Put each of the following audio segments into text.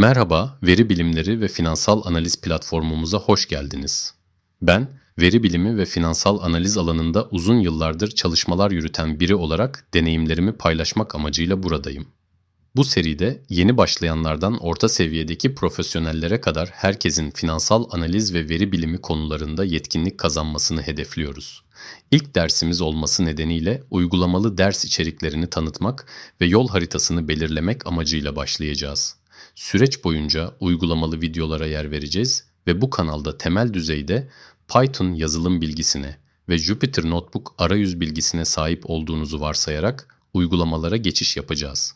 Merhaba, veri bilimleri ve finansal analiz platformumuza hoş geldiniz. Ben, veri bilimi ve finansal analiz alanında uzun yıllardır çalışmalar yürüten biri olarak deneyimlerimi paylaşmak amacıyla buradayım. Bu seride yeni başlayanlardan orta seviyedeki profesyonellere kadar herkesin finansal analiz ve veri bilimi konularında yetkinlik kazanmasını hedefliyoruz. İlk dersimiz olması nedeniyle uygulamalı ders içeriklerini tanıtmak ve yol haritasını belirlemek amacıyla başlayacağız. Süreç boyunca uygulamalı videolara yer vereceğiz ve bu kanalda temel düzeyde Python yazılım bilgisine ve Jupyter Notebook arayüz bilgisine sahip olduğunuzu varsayarak uygulamalara geçiş yapacağız.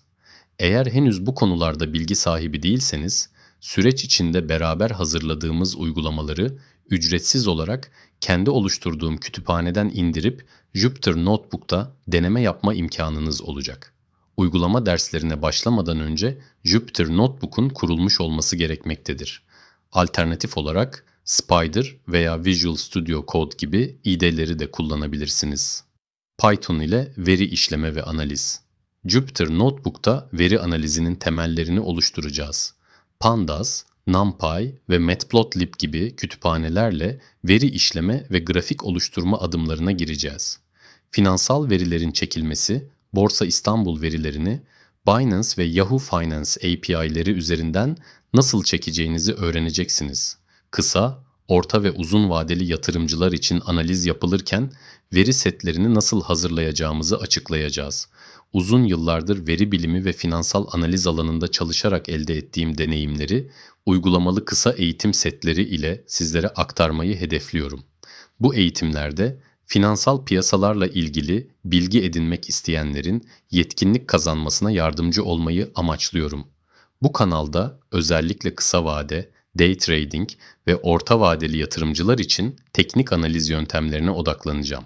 Eğer henüz bu konularda bilgi sahibi değilseniz, süreç içinde beraber hazırladığımız uygulamaları ücretsiz olarak kendi oluşturduğum kütüphaneden indirip Jupyter Notebook'ta deneme yapma imkanınız olacak. Uygulama derslerine başlamadan önce Jupyter Notebook'un kurulmuş olması gerekmektedir. Alternatif olarak Spider veya Visual Studio Code gibi IDE'leri de kullanabilirsiniz. Python ile veri işleme ve analiz. Jupyter Notebook'ta veri analizinin temellerini oluşturacağız. Pandas, NumPy ve Matplotlib gibi kütüphanelerle veri işleme ve grafik oluşturma adımlarına gireceğiz. Finansal verilerin çekilmesi, Borsa İstanbul verilerini Binance ve Yahoo Finance API'leri üzerinden nasıl çekeceğinizi öğreneceksiniz. Kısa, orta ve uzun vadeli yatırımcılar için analiz yapılırken veri setlerini nasıl hazırlayacağımızı açıklayacağız. Uzun yıllardır veri bilimi ve finansal analiz alanında çalışarak elde ettiğim deneyimleri uygulamalı kısa eğitim setleri ile sizlere aktarmayı hedefliyorum. Bu eğitimlerde finansal piyasalarla ilgili bilgi edinmek isteyenlerin yetkinlik kazanmasına yardımcı olmayı amaçlıyorum. Bu kanalda özellikle kısa vade, day trading ve orta vadeli yatırımcılar için teknik analiz yöntemlerine odaklanacağım.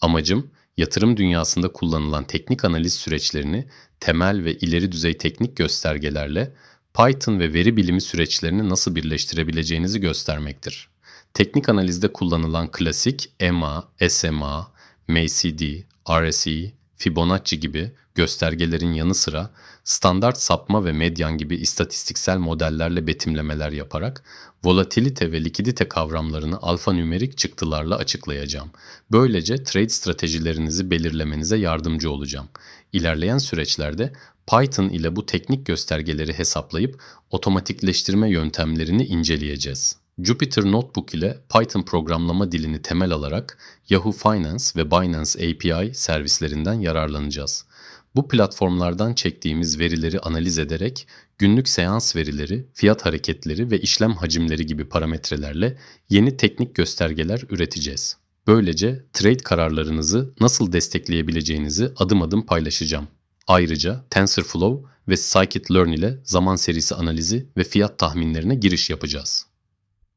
Amacım yatırım dünyasında kullanılan teknik analiz süreçlerini temel ve ileri düzey teknik göstergelerle Python ve veri bilimi süreçlerini nasıl birleştirebileceğinizi göstermektir. Teknik analizde kullanılan klasik EMA, SMA, MACD, RSI, Fibonacci gibi göstergelerin yanı sıra standart sapma ve medyan gibi istatistiksel modellerle betimlemeler yaparak volatilite ve likidite kavramlarını alfanümerik çıktılarla açıklayacağım. Böylece trade stratejilerinizi belirlemenize yardımcı olacağım. İlerleyen süreçlerde Python ile bu teknik göstergeleri hesaplayıp otomatikleştirme yöntemlerini inceleyeceğiz. Jupyter Notebook ile Python programlama dilini temel alarak Yahoo Finance ve Binance API servislerinden yararlanacağız. Bu platformlardan çektiğimiz verileri analiz ederek günlük seans verileri, fiyat hareketleri ve işlem hacimleri gibi parametrelerle yeni teknik göstergeler üreteceğiz. Böylece trade kararlarınızı nasıl destekleyebileceğinizi adım adım paylaşacağım. Ayrıca TensorFlow ve Scikit-learn ile zaman serisi analizi ve fiyat tahminlerine giriş yapacağız.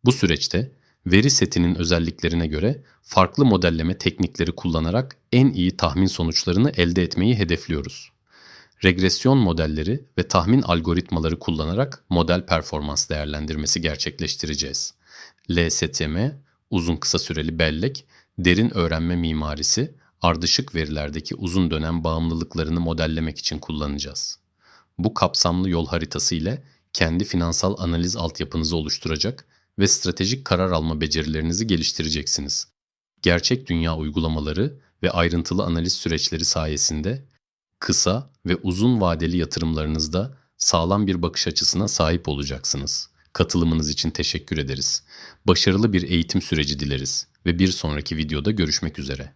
Bu süreçte veri setinin özelliklerine göre farklı modelleme teknikleri kullanarak en iyi tahmin sonuçlarını elde etmeyi hedefliyoruz. Regresyon modelleri ve tahmin algoritmaları kullanarak model performans değerlendirmesi gerçekleştireceğiz. LSTM, uzun kısa süreli bellek, derin öğrenme mimarisi, ardışık verilerdeki uzun dönem bağımlılıklarını modellemek için kullanacağız. Bu kapsamlı yol haritası ile kendi finansal analiz altyapınızı oluşturacak ve stratejik karar alma becerilerinizi geliştireceksiniz. Gerçek dünya uygulamaları ve ayrıntılı analiz süreçleri sayesinde kısa ve uzun vadeli yatırımlarınızda sağlam bir bakış açısına sahip olacaksınız. Katılımınız için teşekkür ederiz. Başarılı bir eğitim süreci dileriz ve bir sonraki videoda görüşmek üzere.